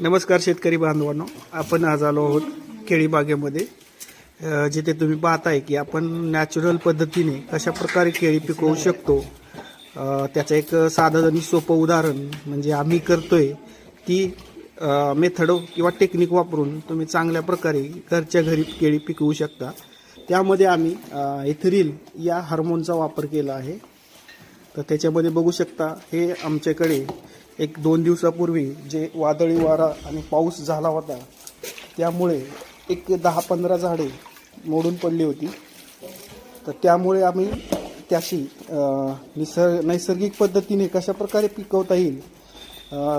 नमस्कार शेतकरी बांधवांनो. आपण आज आलो आहोत केळीबागेमध्ये. जिथे तुम्ही पाहताय की आपण नॅचरल पद्धतीने कशा प्रकारे केळी पिकवू शकतो. त्याचं एक साधं आणि सोपं उदाहरण म्हणजे आम्ही करतोय ती मेथड किंवा टेक्निक वापरून तुम्ही चांगल्या प्रकारे घरच्या घरी केळी पिकवू शकता. त्यामध्ये आम्ही इथरील या हार्मोनचा वापर केला आहे. तर त्याच्यामध्ये बघू शकता हे आमच्याकडे एक दोन दिवसापूर्वी जे वादळी वारा आणि पाऊस झाला होता त्यामुळे एक दहा पंधरा झाडे मोडून पडली होती. तर त्यामुळे आम्ही त्याशी निसर्ग नैसर्गिक पद्धतीने कशा प्रकारे पिकवता येईल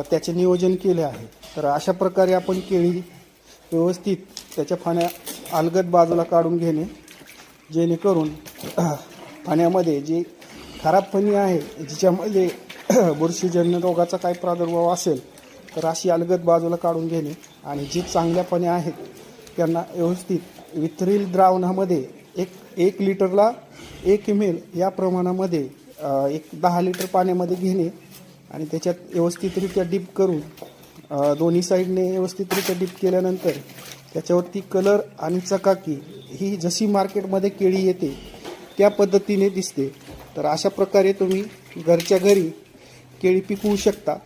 त्याचे नियोजन केले आहे. तर अशा प्रकारे आपण केळी व्यवस्थित त्याच्या फाण्या अलगद बाजूला काढून घेणे जेणेकरून पाण्यामध्ये जी खराब फणी आहे. जिच्यामध्ये बुरशीजन्य रोगाचा काही प्रादुर्भाव असेल तर अशी अलगद बाजूला काढून घेणे. आणि जी चांगल्या पाण्या आहेत त्यांना व्यवस्थित वितरील द्रावणामध्ये एक एक लिटरला एक एम एल या प्रमाणामध्ये एक दहा लिटर पाण्यामध्ये घेणे. आणि त्याच्यात व्यवस्थितरित्या डीप करून दोन्ही साईडने व्यवस्थितरित्या डीप केल्यानंतर त्याच्यावरती कलर आणि चकाकी ही जशी मार्केटमध्ये केळी येते त्या पद्धतीने दिसते. तर अशा प्रकारे तुम्ही घरच्या घरी केळी पिकवू शकता.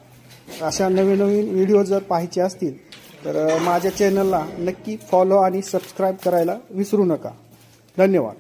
अशा नवीन नवीन व्हिडिओ जर पाहायचे असतील तर माझ्या चॅनलला नक्की फॉलो आणि सबस्क्राईब करायला विसरू नका. धन्यवाद.